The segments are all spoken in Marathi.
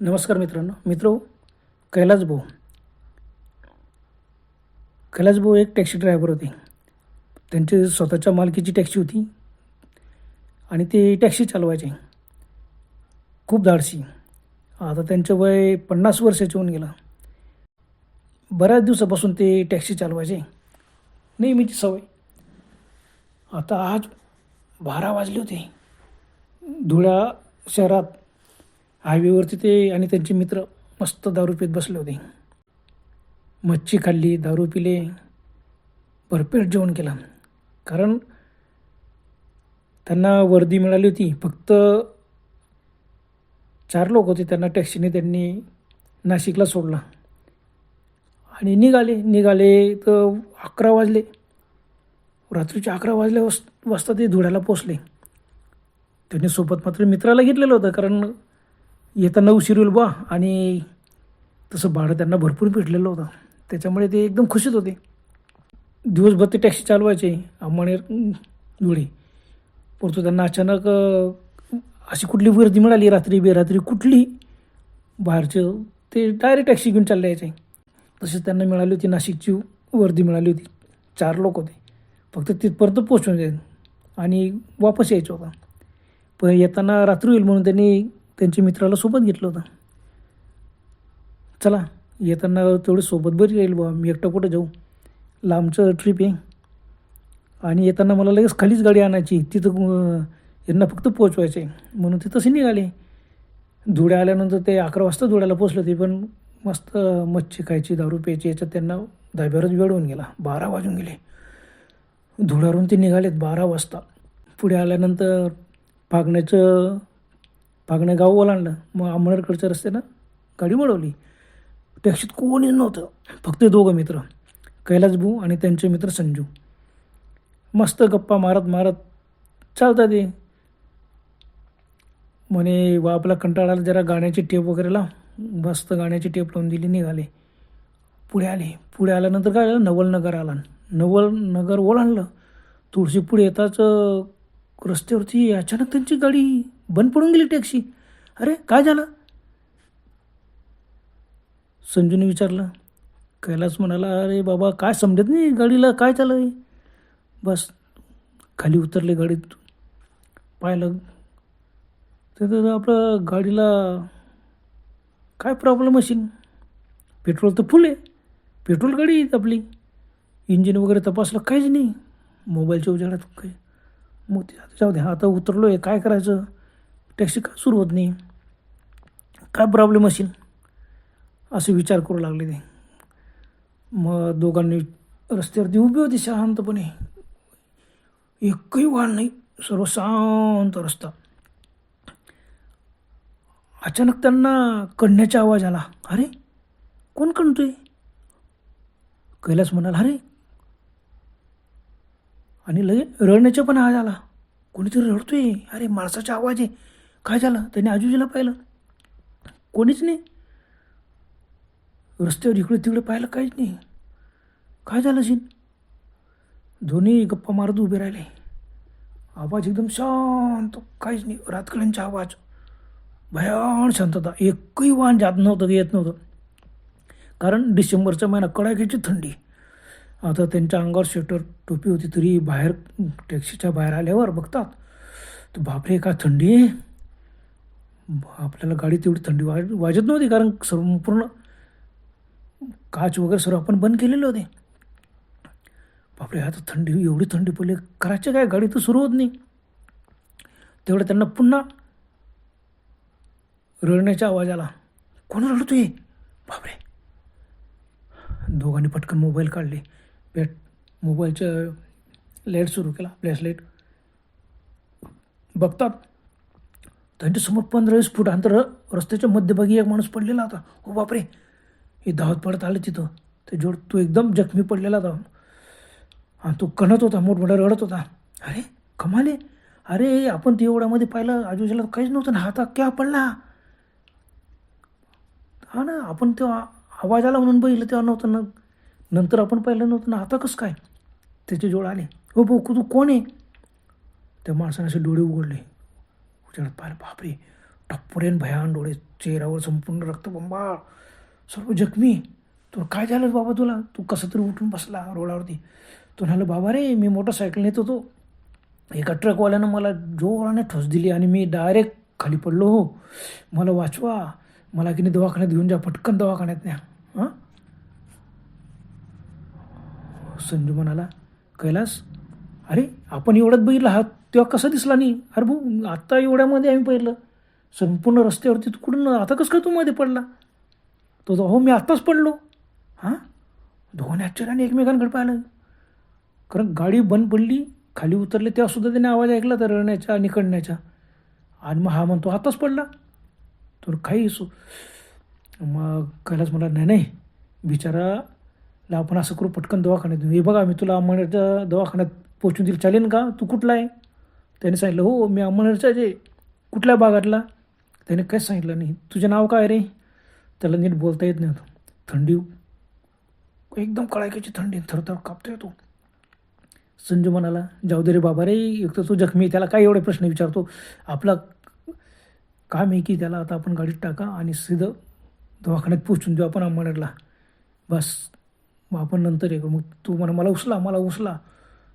नमस्कार मित्रांनो. मित्र कैलास भाऊ. कैलास भाऊ एक टॅक्सी ड्रायव्हर होते. त्यांची स्वतःच्या मालकीची टॅक्सी होती. आणि ते टॅक्सी चालवायचे. खूप धाडसी. आता त्यांचं वय पन्नास वर्षाचे होऊन गेलं. बऱ्याच दिवसापासून ते टॅक्सी चालवायचे. नेहमीची सवय. आता आज बारा वाजले होते. धुळ्या शहरात हायवेवरती ते आणि त्यांचे मित्र मस्त दारू पीत बसले होते. मच्छी खाल्ली दारू पिले भरपेट जेवण केला. कारण त्यांना वर्दी मिळाली होती. फक्त चार लोक होते त्यांना टॅक्सीने त्यांनी नाशिकला सोडला. आणि निघाले निघाले तर अकरा वाजले. रात्रीचे अकरा वाजल्या वास वाजता ते धुळ्याला पोचले त्यांनी सोबत मात्र मित्राला घेतलेलं होतं कारण येताना उशीर होईल बा आणि तसं भाडं त्यांना भरपूर भेटलेलं होतं. त्याच्यामुळे ते एकदम खुशीत होते. दिवसभर ते टॅक्सी चालवायचे अंमळनेर धुळे. परंतु त्यांना अचानक अशी कुठली वर्दी मिळाली रात्री बेरात्री कुठली बाहेरचं ते डायरेक्ट टॅक्सी घेऊन चालले यायचे. तसेच त्यांना मिळाली होती नाशिकची वर्दी मिळाली होती. चार लोक होते. फक्त तिथपर्यंत पोचून जाईल आणि वापस यायचं होता. पण येताना रात्री होईल म्हणून त्यांनी त्यांच्या मित्राला सोबत घेतलं होतं. चला येताना तेवढं सोबत बरी राहील बा मी एकटा कुठं जाऊ? लांबचं ट्रिप आहे. आणि येताना मला लगेच खालीच गाडी आणायची तिथं यांना फक्त पोचवायचं आहे म्हणून ते तसे निघाले. धुळे आल्यानंतर ते अकरा वाजता धुळ्याला पोचलं ते पण मस्त मच्छी खायची दारू प्यायची याच्यात त्यांना धाब्यावरच वेळ होऊन गेला. बारा वाजून गेले. धुळ्यावरून ते निघालेत बारा वाजता. पुढे आल्यानंतर पागण्याचं पागणे गाव ओलांडलं. मग अंमळनेरकडच्या रस्त्यानं गाडी वळवली टॅक्सीत कोणी नव्हतं. फक्त दोघं मित्र कैलास भाऊ आणि त्यांचे मित्र संजू. मस्त गप्पा मारत मारत चालतात ते. म्हणे वा आपला कंटाळा आला जरा गाण्याची टेप वगैरे लाव. मस्त गाण्याची टेप लावून दिली निघाले. पुढे आले. पुढे आल्यानंतर काय आलं नवल नगर आला. नवल नगर ओलांडलं. तुळशी पुढे येताच रस्त्यावरती अचानक त्यांची गाडी बंद पडून गेली टॅक्सी. अरे काय झालं? संजूने विचारलं. कैलास म्हणाला अरे बाबा काय समजत नाही गाडीला काय चाललं आहे बस खाली उतरले गाडीत. पाहिलं तर आपलं गाडीला काय प्रॉब्लेम असेल? पेट्रोल तर फुल आहे. पेट्रोल गाडी आपली. इंजिन वगैरे तपासलं काहीच नाही. मोबाईलच्या उजाडात काही मग ते आता जाऊ द्या आता उतरलो आहे काय करायचं? टॅक्सी का सुरू होत नाही? काय प्रॉब्लेम असेल? असे विचार करू लागले ते. मग दोघांनी रस्त्यावरती उभी होती शांतपणे. एकही वाहन नाही सर्व शांत रस्ता. अचानक त्यांना कणण्याचा आवाज आला. अरे कोण कणतोय? कैलास म्हणाला अरे. आणि लगे रडण्याचा पण आवाज आला. कोणीतरी रडतोय? अरे माणसाचा आवाज आहे. काय झालं? त्याने आजूबाजूला पाहिलं. कोणीच नाही. रस्त्यावर इकडे तिकडे पाहिलं काहीच नाही. काय झालं असेल दोन्ही गप्पा मारत उभे राहिले. आवाज एकदम शांत काहीच नाही. रातकड्यांचा आवाज. भयान शांतता. एकही वाहन जात नव्हतं येत नव्हतं. कारण डिसेंबरचा महिना कडाक्याची थंडी. आता त्यांच्या अंगावर स्वेटर टोपी होती तरी बाहेर टॅक्सीच्या बाहेर आल्यावर बघतात. तर बापरे का थंडी आहे. आपल्याला गाडी तेवढी थंडी वाज वाजत नव्हती कारण संपूर्ण काच वगैरे सर्व आपण बंद केलेले होते. बापरे आता थंडी एवढी थंडी पडली करायचं काय? गाडी तर सुरू होत नाही. तेवढं त्यांना पुन्हा रडण्याच्या आवाज आला. कोण रडतोय? बापरे. दोघांनी पटकन मोबाईल काढले. बॅट मोबाईलचं लाइट सुरू केला फ्लॅश लाइट बघतात त्यांच्यासमोर पंधरा वीस फूट अंतर रस्त्याच्या मध्यभागी एक माणूस पडलेला होता. हो बापरे. हे धावत पडत आलं तिथं. ते जोड तो एकदम जखमी पडलेला होता. आणि तो कणत होता मोठमोठा रडत होता. अरे कमाले अरे आपण ते एवढ्यामध्ये पाहिलं आजूबाजूला काहीच नव्हतं. ना हाता क्या पडला? हा ना आपण तेव्हा आवाज आला म्हणून बघितलं तेव्हा नव्हतं ना. नंतर आपण पाहिलं नव्हतं ना आता कसं काय? त्याचे जोड आले. हो भाऊ तू कोण आहे? त्या माणसाने असे डोळे उघडले. उजेडात पाहिलं. बापरे. टप्पुरेन भयान डोळे चेहऱ्यावर संपूर्ण रक्तबंबाळ सर्व जखमी. तुला काय झालं बाबा तुला? तू कसं तरी उठून बसला रोडावरती. तो म्हणाला बाबा रे मी मोटरसायकल नेत होतो. एका ट्रकवाल्यानं मला जोराने ठोस दिली आणि मी डायरेक्ट खाली पडलो हो. मला वाचवा. मला की नाही दवाखान्यात घेऊन जा पटकन दवाखान्यात न्या. हां? संजू म्हणाला कैलास अरे आपण एवढ्यात बघितलं हा तेव्हा कसा दिसला नाही? अरे भाऊ आत्ता एवढ्यामध्ये आम्ही पाहिलं. संपूर्ण रस्त्यावरती तू कुठून आता कसं काय तू मध्ये पडला? तो तो हो मी आत्ताच पडलो. हां? दोन आश्चर्याने एकमेकांकडे पाहिलं. कारण गाडी बंद पडली खाली उतरले तेव्हासुद्धा त्याने आवाज ऐकला तर रडण्याचा निकडण्याचा आणि मग हा म्हणतो आताच पडला. तर काही सो मग कैलास म्हणला नाही नाही बिचाराला आपण असं करू पटकन दवाखान्यात देऊ हे बघा मी तुला अंमळनेरच्या दवाखान्यात पोचून दिलं. चालेल का? तू कुठला आहे? त्याने सांगितलं हो मी अंमळनेरचा जे कुठल्या भागातला? त्याने काय सांगितलं नाही. तुझं नाव काय रे? त्याला नीट बोलता येत नाही. थंडी. एकदम कडाक्याची थंडी. थरथर कापतोय येतो संजू म्हणाला जाऊ दे रे बाबा रे एक तर तो जखमी आहे, त्याला काय एवढे प्रश्न विचारतो? आपला काम आहे की त्याला आता आपण गाडीत टाका आणि सीधं दवाखान्यात पोचून देऊ आपण अंमळनेरला बस. मग आपण नंतर ये. मग तू म्हणा मला उचला मला उचला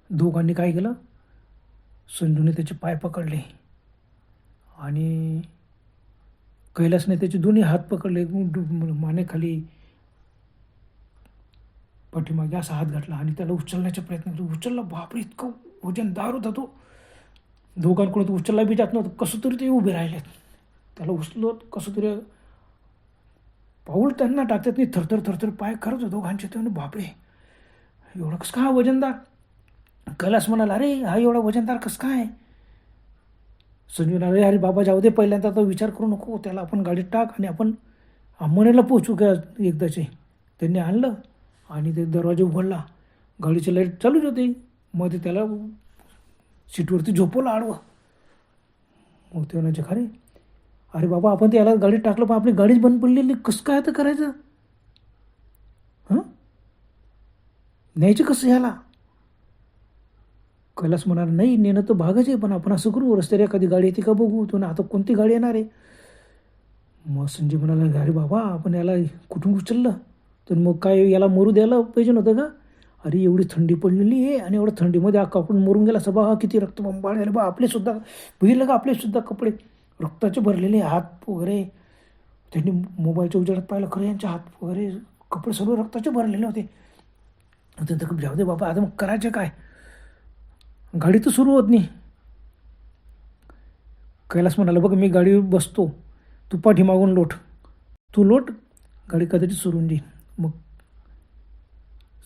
दोघांनी काय केलं? संजूने त्याचे पाय पकडले आणि कैलासने त्याचे दोन्ही हात पकडले. मानेखाली पाठीमागे असा हात घातला आणि त्याला उचलण्याचा प्रयत्न केला. उचलला बापरे इतकं वजनदार होता तो. दोघांकडून तो उचलला बी जात नव्हतं. कसं तरी ते उभे राहिलेत त्याला उचलत कसं तरी पाऊल त्यांना टाकतात. नाही थरथर थरथर पाय करत होतो दोघांचे. ते बापरे एवढं कसं का हा वजनदार? कैलास म्हणाला अरे हा एवढा वजनदार कसं काय? संजू म्हणाले अरे बाबा जाऊ दे पहिल्यांदा तर विचार करू नको त्याला आपण गाडीत टाक आणि आपण अंबनेला पोचू का एकदाचे. त्यांनी आणलं आणि ते दरवाजा उघडला. गाडीची लाइट चालूच होती. मग ते त्याला सीटवरती झोपवलं आडवं. मग ते म्हणायचे खरे अरे बाबा आपण ते याला गाडीत टाकलं पण आपली गाडीच बंद पडलेली कसं काय तर करायचं? हां? न्यायचं कसं ह्याला कैलास म्हणाला नाही नेणं तर भागच आहे पण आपण असं करू रस्त्यावर एखादी गाडी येते का बघू? तो ना आता कोणती गाडी येणार आहे? मग संजय म्हणाला अरे बाबा आपण याला कुठून उचललं? तर मग काय याला मरू द्यायला पाहिजे नव्हतं का? अरे एवढी थंडी पडलेली आहे आणि एवढ्या थंडीमध्ये हा आपण मरून गेला. सभा हा किती रक्तबंबाळ झाले बा आपलेसुद्धा बघितलं का? आपलेसुद्धा कपडे रक्ताचे भरलेले हात वगैरे. त्यांनी मोबाईलच्या उजेडात पाहिलं खरं यांच्या हात वगैरे कपडे सर्व रक्ताचे भरलेले होते. ते जाऊ दे बाबा आता मग करायचं काय? गाडी तर सुरू होत नाही. कैलास म्हणाला बघ मी गाडीवर बसतो. तू पाठीमागून लोट. तू लोट गाडी कदाचित सुरून होऊन जाईल मग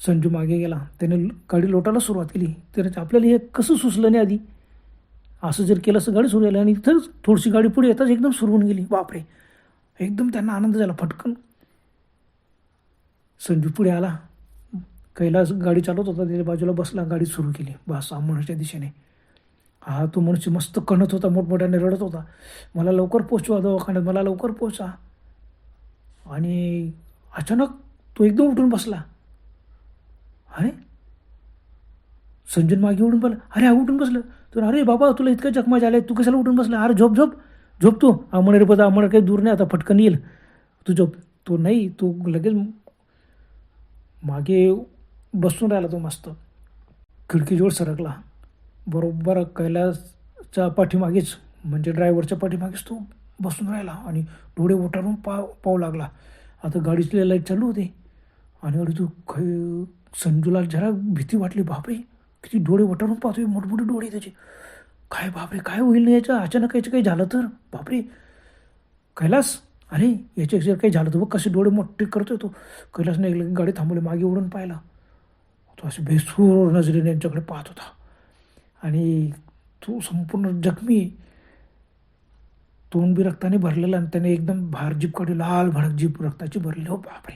संजू मागे गेला. त्याने गाडी लोटायला सुरुवात केली. तर आपल्याला हे कसं सुचलं नाही आधी? असं जर केलं असं गाडी सुरू झाली आणि इथंच थोडीशी गाडी पुढे येताच एकदम सुरू होऊन गेली. बापरे. एकदम त्यांना आनंद झाला. फटकन संजू पुढे आला. कैलास गाडी चालवत होता त्याच्या बाजूला बसला गाडी सुरू केली. बस आमण्याच्या दिशेने. हा तो मनुष्य मस्त कणत होता मोठमोठ्याने रडत होता. मला लवकर पोचवा दवाखान्यात मला लवकर पोचा आणि अचानक तो एकदम उठून बसला. अरे? संजन मागे उठून बसला. अरे हा उठून बसलं. तर अरे बाबा तुला इतकं जखमा झाले तू कशाला उठून बसला? अरे झोप झोप. झोप तू. आमणे रे पदा आमणे काही दूर नाही आता फटकन येईल. तू झोप. तो नाही तो लगेच मागे बसून राहिला तो मस्त. खिडकीजवळ सरकला. बरोबर कैलासच्या पाठीमागेच म्हणजे ड्रायव्हरच्या पाठीमागेच तो बसून राहिला आणि डोळे ओटारून पा पाहू लागला. आता गाडीची लाइट चालू होते. आणि अरे तू खै संजूला जरा भीती वाटली. बापरे किती डोळे वटारून पाहतोय. मोठमोठे डोळे त्याचे. काय बापरे काय होईल ना याचं? अचानक याचं काही झालं तर? बापरे. कैलास अरे याच्या जर काही झालं तर बघ कसे डोळे मोठे करतोय तो. कैलासने गाडी थांबवली मागे उडून पाहिला. तो असे बेसूर नजरेने यांच्याकडे पाहत होता. आणि तो संपूर्ण जखमी तोंड बी रक्ताने भरलेला आणि त्याने एकदम बाहेर जीप काढली लाल भडक जीप रक्ताची भरलेली हो बापरे!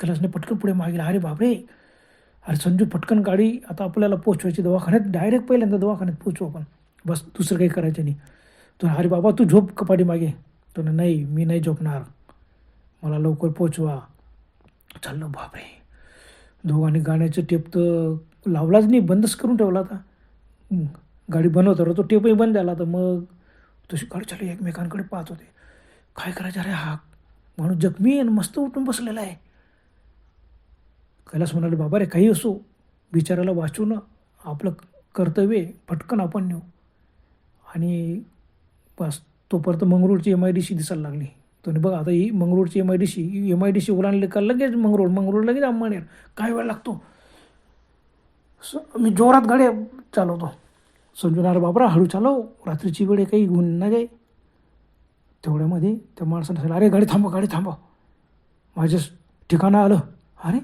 कलासने पटकन पुढे मागे अरे बापरे! अरे संजू पटकन गाडी आता आपल्याला पोचवायची दवाखान्यात डायरेक्ट पहिल्यांदा दवाखान्यात पोचू आपण. बस दुसरं काही करायचं नाही. तो अरे बाबा तू झोप कपाटी मागे. तो नाही मी नाही झोपणार. मला लवकर पोचवा चाललो बापरे! दोघांनी गाण्याचं टेप तर लावलाच नाही बंदच करून ठेवला आता गाडी बनवता तो टेपही बंद झाला तर मग तशी गाडी एकमेकांकडे पाहत होते. काय करायचं अरे हा? माणूस जखमी आहे आणि मस्त उठून बसलेला आहे. कैलास म्हणाले बाबा रे काही असो बिचाराला वाचून आपलं कर्तव्य आहे, पटकन आपण नेऊ. आणि बस तोपर्यंत मंगरूळची एम आय डी सी दिसायला लागली. तुम्ही बघा आता ही मंगरूळची M I D C M I D C ओलांडले का लगेच मंगरूळ मंगरूळ लगेच अंबानेर काय वेळ लागतो? स मी जोरात गाडी चालवतो. समजून अरे हळू चालव रात्रीची वेळ काही गुण नाही जाई तेवढ्यामध्ये त्या माणसानं सांगितलं अरे गाडी थांबा गाडी थांबा माझ्या ठिकाणं आलं. अरे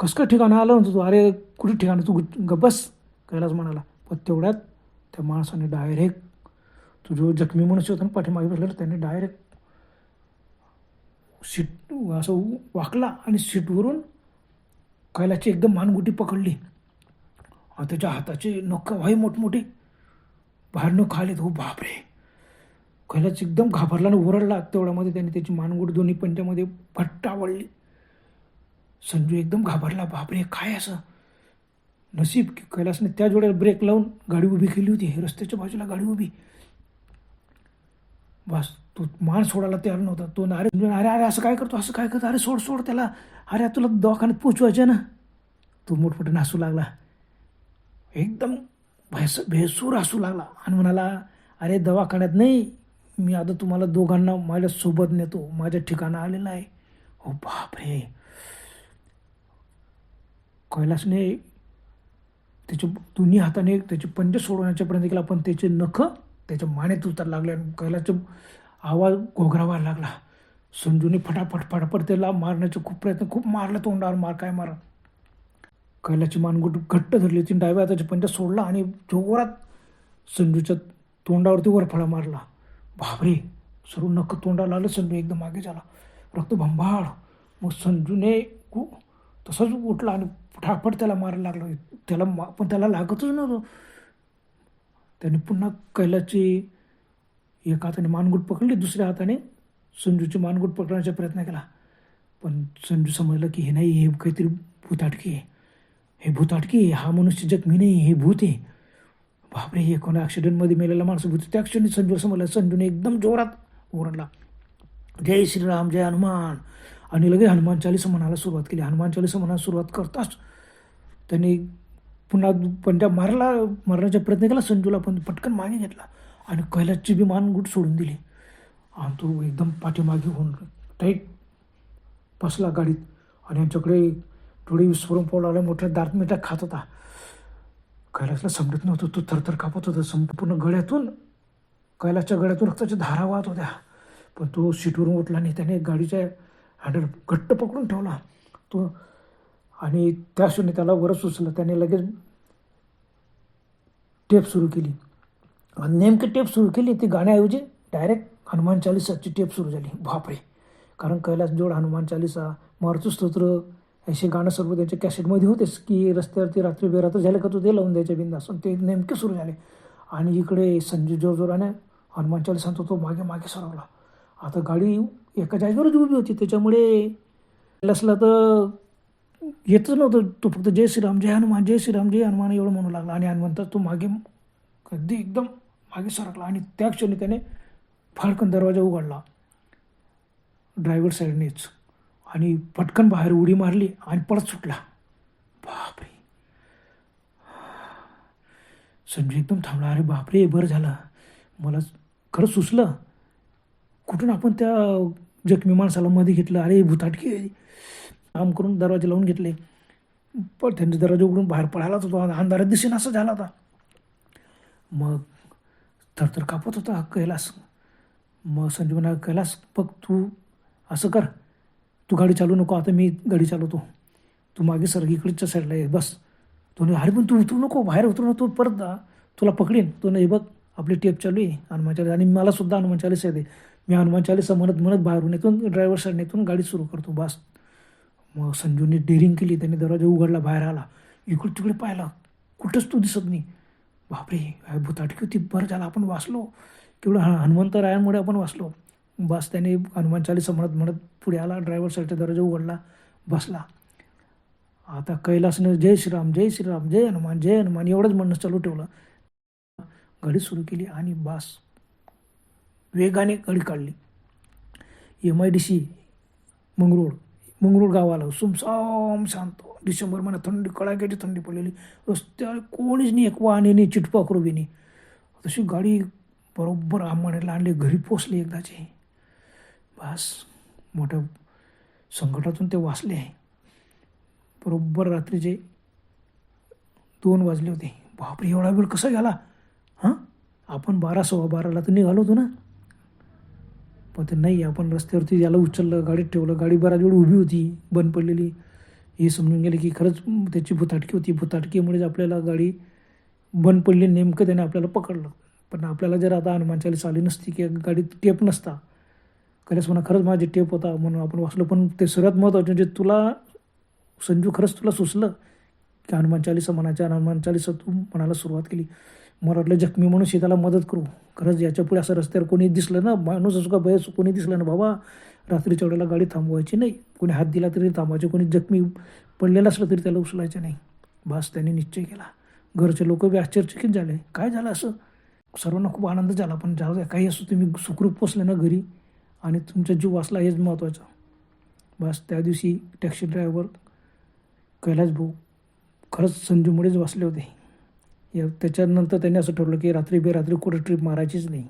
कसं काय ठिकाणं आलं? म्हणतो तू अरे कुठे ठिकाणं? तू गबस कैलास म्हणाला. पण तेवढ्यात त्या माणसाने डायरेक्ट तो जो जखमी मनुष्य होता ना पाठीमागे बसलेला त्याने डायरेक्ट सीट असं वाकला आणि सीटवरून कैलाची एकदम मानगुटी पकडली. त्याच्या हाताचे नख व्हाई मोठमोठे. बाहेरनं खालीत हो बापरे. कैलाच एकदम घाबरला आणि ओरडला. तेवढ्यामध्ये त्याने त्याची मानगुट दोन्ही पंजामध्ये घट्ट आवडली संजू एकदम घाबरला. बापरे काय असं? नसीब की कैलासने त्या जोड्याला ब्रेक लावून गाडी उभी केली होती. रस्त्याच्या बाजूला गाडी उभी. बस. तो मान सोडायला तयार नव्हता. तो अरे अरे अरे असं काय करतो? असं काय करतो? अरे सोड सोड त्याला. अरे तुला दवाखान्यात पोचवायचे ना. तो मोठमोठे नासू लागला. एकदम भेस भेसूर हसू लागला आणि म्हणाला अरे दवाखान्यात नाही. मी आता तुम्हाला दोघांना माझ्या सोबत नेतो. माझ्या ठिकाणं आलेलं आहे. हो बापरे. कैलासने त्याच्या दोन्ही हाताने त्याचे पंजे सोडवण्याच्या प्रयत्न केला पण त्याचे नख त्याच्या मानेत उतर लागले आणि कैलासच्या आवाज घोगरावा लागला. संजूने फटाफट फटाफट त्याला मारण्याचे खूप प्रयत्न खूप मारलं तोंडावर मार काय मारा. कैलाची मानगुट घट्ट धरली होती डाव्या हाताचे पंजा सोडला आणि जोरात संजूच्या तोंडावरती वरफळा मारला. बापरे सर्व नख तोंडाला आलं संजू एकदम मागे झाला. रक्त भंभाळ. मग संजूने तसंच तसाच उठला आणि फटाफट त्याला मारायला लागला. त्याला मा पण त्याला लागतच नव्हतं. त्याने पुन्हा कैलाची एका हाताने मानगुट पकडली दुसऱ्या हाताने संजूची मानगुट पकडण्याचा प्रयत्न केला. पण संजू समजलं की हे नाही हे काहीतरी भूताटकी आहे. हे भूताटकी आहे हा मनुष्य जखमी नाही हे भूत आहे. बापरे हे कोणा ॲक्सिडेंटमध्ये मेलेला माणसं भूत त्या क्षणी संजू समजलं संजूने एकदम जोरात ओरडला. जय श्रीराम जय हनुमान. आणि लगेच हनुमान चालीसा म्हणायला सुरुवात केली. हनुमान चालीसा म्हणायला सुरुवात करताच त्यांनी पुन्हा पंजाब मारला मारण्याचा प्रयत्न केला. संजूला पण पटकन मागे घेतला. आणि कैलासची बी मानगुट सोडून दिली. आणि तो एकदम पाठीमागे होऊन टाईट बसला गाडीत. आणि यांच्याकडे थोडी विस्फोरण पाऊल आला मोठ्या दात मिठा खात होता. कैलासला समजत नव्हतं तो थरथर कापत होता. संपूर्ण गळ्यातून कैलासच्या गळ्यातून रक्ताच्या धारा वाहत होत्या. पण तो सीटवरून उठला नाही. त्याने गाडीच्या हँडल घट्ट पकडून ठेवला. तो आणि त्या क्षणी त्याला वरच सुचलं त्याने लगेच टेप सुरू केली. नेमकी टेप सुरू केली ती गाण्याऐवजी डायरेक्ट हनुमान चालिसाची टेप सुरू झाली. बापरे. कारण कैलास जोड हनुमान चालिसा मारुती स्तोत्र असे गाणं सर्व त्याच्या कॅसेटमध्ये होतेच की रस्त्यावरती रात्री बेरात्र झाले का तो ते लावून द्यायच्या बिंदास. ते नेमके सुरू झाले. आणि इकडे संजू जोरजोराने हनुमान चालिसांचा तो मागे मागे सरवला. आता गाडी एका जागेवरच उभी होती. त्याच्यामुळे कैलासला तर येतच नव्हतं. तो फक्त जय श्रीराम जय हनुमान जय श्रीराम जय हनुमान एवढं म्हणू लागला. आणि हनुमंत तो मागे कधी एकदम मागे सरकला आणि त्या क्षणी त्याने फाडकन दरवाजा उघडला. ड्रायव्हर साईडनेच आणि पटकन बाहेर उडी मारली आणि परत सुटला. बापरे. संजय एकदम थांबला. अरे बापरे बरं झालं. मला खरं सुचलं. कुठून आपण त्या जखमी माणसाला मध्ये घेतलं? अरे भूताटकी काम करून दरवाजे लावून घेतले. पण त्यांचे दरवाजे उघडून बाहेर पळायलाच होतो. अंधारात दिसेन असं झाला होता. मग थरथर कापत होता कैलास. मग संजय म्हणाला कैलास बघ तू असं कर. तू गाडी चालू नको आता मी गाडी चालवतो. तू मागे सर इकडच्या साईडला आहे बस. तो अरे पण तू उतरू नको बाहेर उतरू नको तू परत जा. तुला पकडेन. तो नाही बघ आपली टेप चालू आहे हनुमान चालीस. आणि मला सुद्धा हनुमान चालीस येते. मी हनुमान चालीसा म्हणत म्हणत बाहेरून येतो ड्रायव्हर साईडने येतो गाडी सुरू करतो बस. मग संजूने डेअरिंग केली त्याने दरवाजा उघडला बाहेर आला. इकडे तिकडे पाहिला. कुठंच तू दिसत नाही. बापरे भूताटकी होती. बरं झालं आपण वाचलो. केवढं हनुमंतरायांमुळे आपण वाचलो. बस त्याने हनुमान चालीसा म्हणत म्हणत पुढे आला. ड्रायव्हर साईडचा दरवाजा उघडला. बसला. आता कैलासनं जय श्रीराम जय श्रीराम जय हनुमान जय हनुमान एवढंच म्हणणं चालू ठेवलं. गाडी सुरू केली आणि बस वेगाने गाडी काढली. M I D C Mangrul Mangrul गावाला. सुमसाम शांत. डिसेंबर महिन्यात थंडी कडाक्याची थंडी पडलेली. रस्त्यावर कोणीच नाही एक वाहने नाही चिटपाखरू बी नाही. तशी गाडी बरोबर आंबाड्याला आणली घरी पोचली एकदाचे. बस मोठ्या संकटातून ते वाचले आहे. बरोबर रात्रीचे दोन वाजले होते. बापरे एवढा वेळ कसा गेला? हां? आपण बारा सव्वा बाराला तर निघालो होतो ना? पण ते नाही आपण रस्त्यावरती याला उचललं गाडीत ठेवलं गाडी बराच वेळ उभी होती बंद पडलेली. हे समजून गेले की खरंच त्याची भुताटकी होती. भुताटकीमुळेच आपल्याला गाडी बंद पडली नेमकं त्याने आपल्याला पकडलं. पण आपल्याला जर आता हनुमान चालीस आली नसती की गाडीत टेप नसता कलेस म्हणा खरंच माझे टेप होता म्हणून आपण वाचलो पण ते सर्वात महत्त्वाचं म्हणजे तुला संजू खरंच तुला सुचलं की हनुमान चालीसा म्हणायच्या हनुमान चालीसा तू म्हणायला सुरुवात केली. मला वाटलं जखमी म्हणून शेताला मदत करू. खरंच याच्यापुढे असं रस्त्यावर कोणी दिसलं ना माणूस असो का बयस कोणी दिसलं ना बाबा रात्रीच्या वेळेला गाडी थांबवायची नाही. कोणी हात दिला तरी थांबवायचे कोणी जखमी पडलेलं असलं तरी त्याला उचलायचं नाही. भास त्याने निश्चय केला. घरचे लोक बी आश्चर्यचकित झाले. काय झालं असं? सर्वांना खूप आनंद झाला पण जाऊ काही असो तुम्ही सुखरूप पोचले ना घरी आणि तुमचा जीव वाचला हेच महत्त्वाचं बस त्या दिवशी टॅक्सी ड्रायव्हर कैलास भाऊ खरंच संजूमुळेच वाचले होते. या त्याच्यानंतर त्यांनी असं ठरवलं की रात्री बेरात्री कुठं ट्रिप मारायचीच नाही.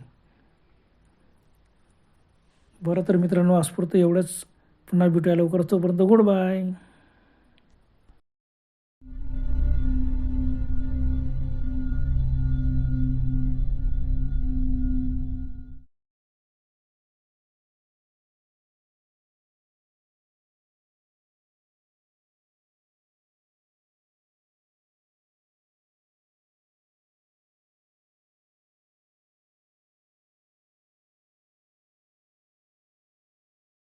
बरं तर मित्रांनो आजपुरतं एवढंच. पुन्हा भेटूया लवकर तोपर्यंत गुड बाय.